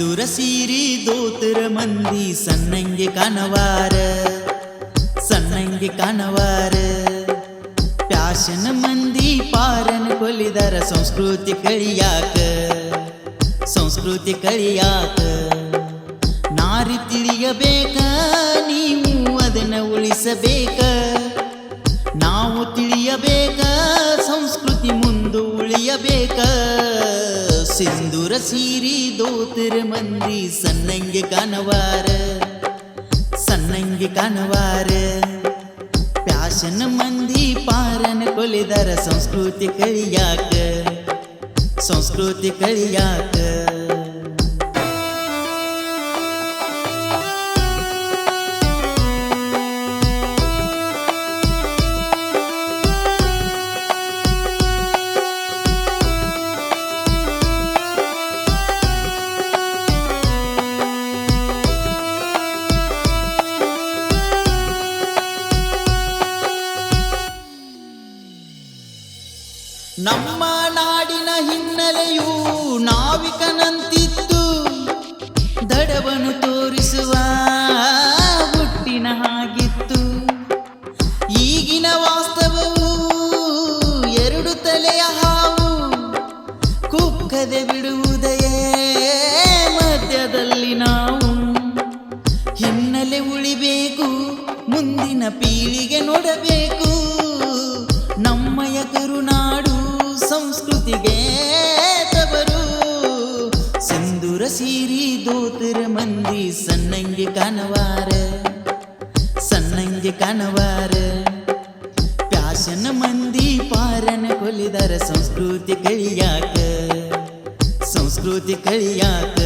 ಸಿಂಧೂರ ಸೀರಿ ದೋತರ ಮಂದಿ ಸಣ್ಣಂಗೆ ಕಾಣವಾರ ಸಣ್ಣಂಗೆ ಕಾಣವಾರ ಪ್ಯಾಶನ ಮಂದಿ ಪಾರನ ಕೊಲಿದರ ಸಂಸ್ಕೃತಿ ಕಳಿಯಾಕ ಸಂಸ್ಕೃತಿ ಕಳಿಯಾಕ ನಾರಿ ತಿಳಿಯಬೇಕ ನೀವು ಅದನ್ನ ಉಳಿಸಬೇಕ ನಾವು ತಿಳಿಯಬೇಕ ಸಂಸ್ಕೃತಿ ಮುಂದು ಉಳಿಯಬೇಕ ಸಿಂಧೂರ ಸೀರಿ ದೋತರ ಮಂದಿ ಸಣ್ಣಂಗೆ ಕಾಣವಾರ ಸಣ್ಣಂಗೆ ಕಾಣವಾರ ಪ್ಯಾಶನ ಮಂದಿ ಪಾರನ ಕೊಲಿದರ ಸಂಸ್ಕೃತಿ ಕಳಿಯಾಕ ಸಂಸ್ಕೃತಿ ಕಳಿಯಾಕ ನಮ್ಮ ನಾಡಿನ ಹಿನ್ನೆಲೆಯು ನಾವಿಕನಂತಿತ್ತು ದಡವನ್ನು ತೋರಿಸುವ ಹುಟ್ಟಿನ ಹಾಗಿತ್ತು. ಈಗಿನ ಸೀರಿ ದೋತರ ಮಂದಿ ಸಣ್ಣಂಗೆ ಕಾಣವಾರ ಸಣ್ಣಂಗೆ ಕಾಣವಾರ ಪ್ಯಾಶನ ಮಂದಿ ಪಾರನ ಕೊಲಿದರ ಸಂಸ್ಕೃತಿ ಕಳಿಯಾಕ ಸಂಸ್ಕೃತಿ ಕಳಿಯಾಕ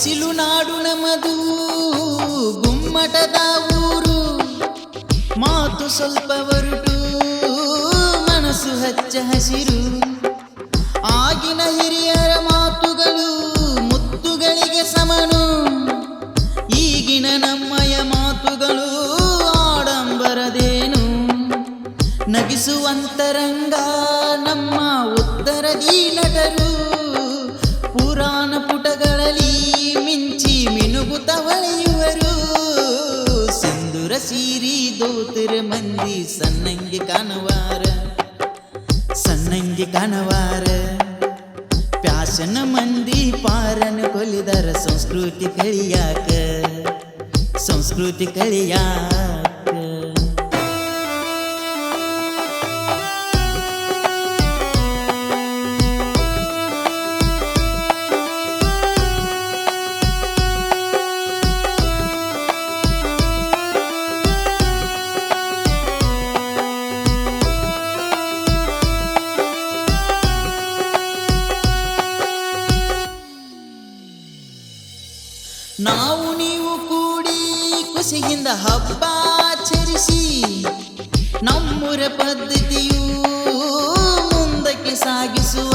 ಬಿಸಿಲು ನಾಡು ನಮದು, ಗುಮ್ಮಟದ ಊರು. ಮಾತು ಸ್ವಲ್ಪ ಹೊರಟು ಮನಸ್ಸು ಹಚ್ಚ ಹಸಿರು. ಆಗಿನ ಹಿರಿಯರ ಮಾತುಗಳು ಮುತ್ತುಗಳಿಗೆ ಸಮನು. ಈಗಿನ ನಮ್ಮಯ ಮಾತುಗಳು ಆಡಂಬರದೇನು. ನಗಿಸುವಂತರಂಗ ನಮ್ಮ ಉತ್ತರದಿ ನಟರು. ಮಿಂಚಿ ಮಿನುಗುತ್ತ ಹೊಳೆಯುವರು ಸಿಂಧುರ ಸೀರಿ ದೋತರ ಮಂದಿ ಸಣ್ಣಂಗೆ ಕಾಣವಾರ. ಸಣ್ಣಂಗೆ ಕಾಣವಾರ. ಪ್ಯಾಶನ ಮಂದಿ ಪಾರನ ಕೊಲಿದರ ಸಂಸ್ಕೃತಿ ಕಳಿಯಾಕ ಸಂಸ್ಕೃತಿ ಕಳಿಯಾಕ ನಾವು ನೀವು ಕೂಡಿ ಖುಷಿಯಿಂದ ಹಬ್ಬ ಆಚರಿಸಿ, ನಮ್ಮೂರ ಪದ್ಧತಿಯು ಮುಂದಕ್ಕೆ ಸಾಗಿಸುವ.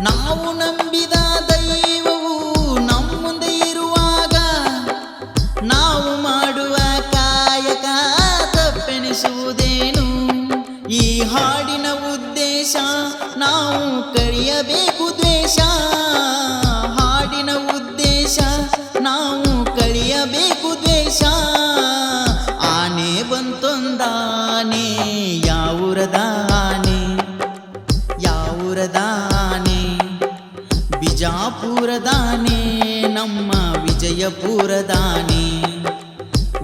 ನಾವು ನಂಬಿದ ದೈವವು ನಮ್ಮ ಮುಂದೆ ಇರುವಾಗ, ನಾವು ಮಾಡುವ ಕಾಯಕ ತಪ್ಪೆನಿಸುವುದೇನು? ಈ ಹಾಡಿನ ಉದ್ದೇಶ ನಾವು ಕರೆಯಬೇಕು ದ್ವೇಷ. ನಾವು ಕಳಿಯಬೇಕು ದ್ವೇಷ ಆನೆ ಬಂತೊಂದಾನೆ ಯಾವುರದ ಆನೆ? ಯಾವುರದ ಆನೆ? ಬಿಜಾಪುರದಾನೆ ನಮ್ಮ ವಿಜಯಪುರದಾನೆ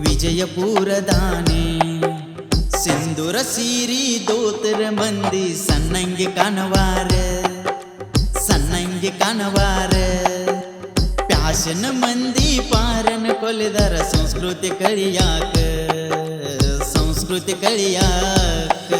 ವಿಜಯಪುರದಾನೆ ಸಿಂಧೂರ ಸೀರಿ ದೋತರ ಮಂದಿ ಸಣ್ಣಂಗೆ ಕಾಣವಾರ. ಸಣ್ಣಂಗೆ ಕಾಣವಾರ. ಪ್ಯಾಶನ ಮಂದಿ ಪಾರನ ಕೊಲಿದರ ಸಂಸ್ಕೃತಿ ಕಳಿಯಾಕ ಸಂಸ್ಕೃತಿ ಕಳಿಯಾಕ.